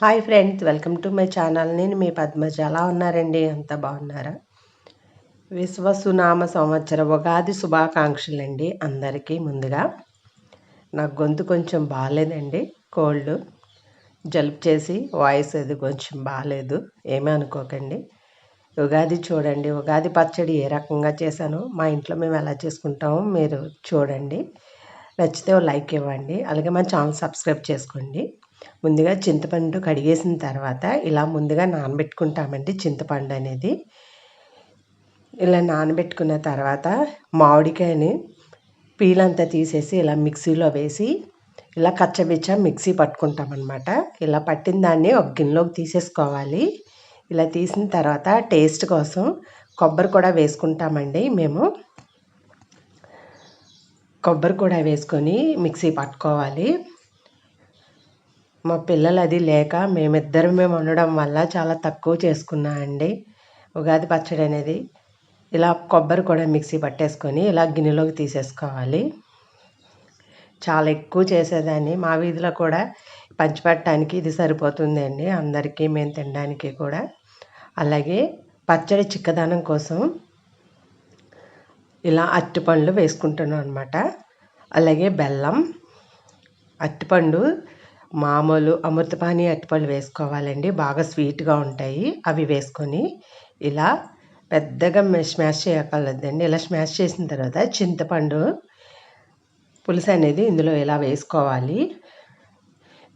Hi friends welcome to my channel. నేను మీ పద్మజ. ఎలా ఉన్నారండి? అంత బాగున్నారా? విశ్వసునామ సంవత్సర ఉగాది శుభాకాంక్షలు అండి అందరికీ ముందుగా. నాకు గొంతు కొంచెం బాగాలేదండి కోల్డ్. జలుపు చేసి వాయిస్ అది కొంచెం బాగాలేదు ఏమీ అనుకోకండి. ఉగాది చూడండి ఉగాది పచ్చడి ఏ రకంగా చేశానో మా ఇంట్లో మేము ఎలా చేసుకుంటామో మీరు చూడండి. నచ్చితే లైక్ ఇవ్వండి అలాగే మా ఛానల్ సబ్స్క్రైబ్ చేసుకోండి. ముందుగా చింతపండు కడిగేసిన తర్వాత ఇలా ముందుగా నానబెట్టుకుంటామండి చింతపండు అనేది. ఇలా నానబెట్టుకున్న తర్వాత మామిడికాయని పీలంతా తీసేసి ఇలా మిక్సీలో వేసి ఇలా కచ్చబిచ్చ మిక్సీ పట్టుకుంటామన్నమాట. ఇలా పట్టిన దాన్ని ఒక గిన్నెలోకి తీసేసుకోవాలి. ఇలా తీసిన తర్వాత టేస్ట్ కోసం కొబ్బరి కూడా వేసుకుంటామండి మేము. కొబ్బరి కూడా వేసుకొని మిక్సీ పట్టుకోవాలి. మా పిల్లలు అది లేక మేమిద్దరం మేము ఉండడం వల్ల చాలా తక్కువ చేసుకున్నా అండి. ఉగాది పచ్చడి అనేది ఇలా కొబ్బరి కూడా మిక్సీ పట్టేసుకొని ఇలా గిన్నెలోకి తీసేసుకోవాలి. చాలా ఎక్కువ చేసేదాన్ని. మా వీధిలో కూడా పంచిపెట్టడానికి ఇది సరిపోతుందండి అందరికీ మేము తినడానికి కూడా. అలాగే పచ్చడి చిక్కదనం కోసం ఇలా అరటిపండ్లు వేసుకుంటున్నాం అనమాట అలాగే బెల్లం అరటిపండు మామూలు అమృతపాణి అరటిపళ్ళు వేసుకోవాలండి. బాగా స్వీట్గా ఉంటాయి. అవి వేసుకొని ఇలా పెద్దగా స్మాష్ చేయగలదండి ఇలా స్మాష్ చేసిన తర్వాత చింతపండు పులుసు అనేది ఇందులో ఇలా వేసుకోవాలి.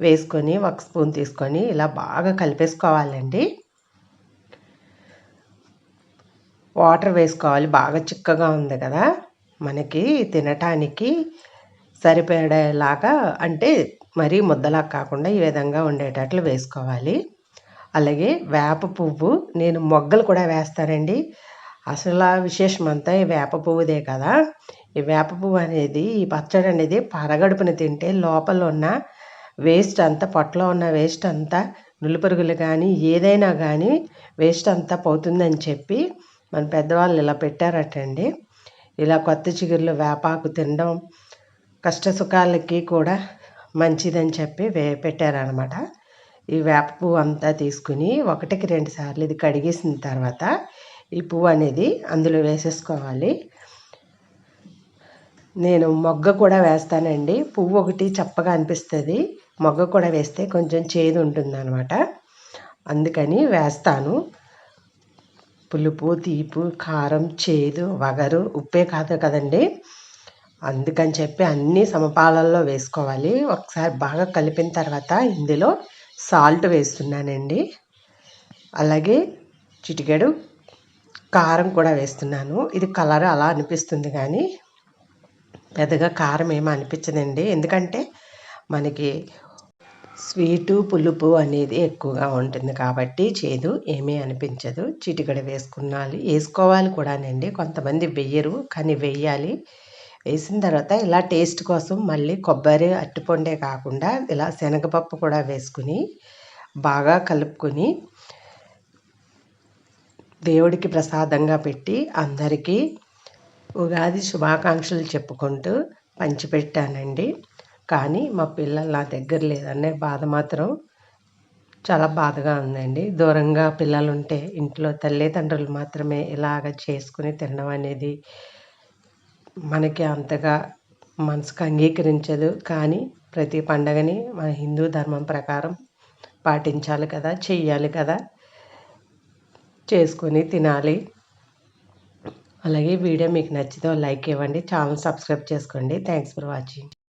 వేసుకొని ఒక స్పూన్ తీసుకొని ఇలా బాగా కలిపేసుకోవాలండి. వాటర్ వేసుకోవాలి. బాగా చిక్కగా ఉంది కదా. మనకి తినటానికి సరిపడేలాగా అంటే మరీ ముద్దలా కాకుండా ఈ విధంగా ఉండేటట్లు వేసుకోవాలి. అలాగే వేప పువ్వు నేను మొగ్గలు కూడా వేస్తానండి. అసలు విశేషం అంతా ఈ వేప పువ్వుదే కదా. ఈ వేప పువ్వు అనేది ఈ పచ్చడి అనేది పరగడుపుని తింటే లోపల ఉన్న వేస్ట్ అంతా పొట్టలో ఉన్న వేస్ట్ అంతా నులిపరుగులు కానీ ఏదైనా కానీ వేస్ట్ అంతా పోతుందని చెప్పి మన పెద్దవాళ్ళు ఇలా పెట్టారటండి. ఇలా కొత్త చిగురులు వేపాకు తినడం కష్ట సుఖాలకి కూడా మంచిదని చెప్పి వే పెట్టారనమాట ఈ వేప పువ్వు అంతా తీసుకుని ఒకటికి రెండు సార్లు ఇది కడిగేసిన తర్వాత ఈ పువ్వు అనేది అందులో వేసేసుకోవాలి. నేను మొగ్గ కూడా వేస్తానండి. పువ్వు ఒకటి చప్పగా అనిపిస్తుంది. మొగ్గ కూడా వేస్తే కొంచెం చేదు ఉంటుందన్నమాట. అందుకని వేస్తాను. పులుపు తీపు కారం చేదు వగరు ఉప్పే కాదు కదండి. అందుకని చెప్పి అన్నీ సమపాలల్లో వేసుకోవాలి. ఒకసారి బాగా కలిపిన తర్వాత ఇందులో సాల్ట్ వేస్తున్నానండి. అలాగే చిటికెడు కారం కూడా వేస్తున్నాను. ఇది కలర్ అలా అనిపిస్తుంది కానీ పెద్దగా కారం ఏమీ అనిపించదండి. ఎందుకంటే మనకి స్వీటు పులుపు అనేది ఎక్కువగా ఉంటుంది కాబట్టి చేదు ఏమీ అనిపించదు. చిటికడ వేసుకున్నాలి. వేసుకోవాలి కూడానండి. కొంతమంది వెయ్యరు కానీ వెయ్యాలి వేసిన తర్వాత ఇలా టేస్ట్ కోసం మళ్ళీ కొబ్బరి అరటిపండే కాకుండా ఇలా శనగపప్పు కూడా వేసుకుని బాగా కలుపుకొని దేవుడికి ప్రసాదంగా పెట్టి అందరికీ ఉగాది శుభాకాంక్షలు చెప్పుకుంటూ పంచిపెట్టానండి. కానీ మా పిల్లలు నా దగ్గర లేదనే బాధ మాత్రం చాలా బాధగా ఉందండి. దూరంగా పిల్లలు ఉంటే ఇంట్లో తల్లిదండ్రులు మాత్రమే ఇలాగ చేసుకుని తినడం అనేది మనకి అంతగా మనసుకు అంగీకరించదు. కానీ ప్రతి పండగని మన హిందూ ధర్మం ప్రకారం పాటించాలి కదా చెయ్యాలి కదా. చేసుకొని తినాలి. అలాగే వీడియో మీకు నచ్చితే లైక్ ఇవ్వండి. ఛానల్ సబ్స్క్రైబ్ చేసుకోండి. Thanks for watching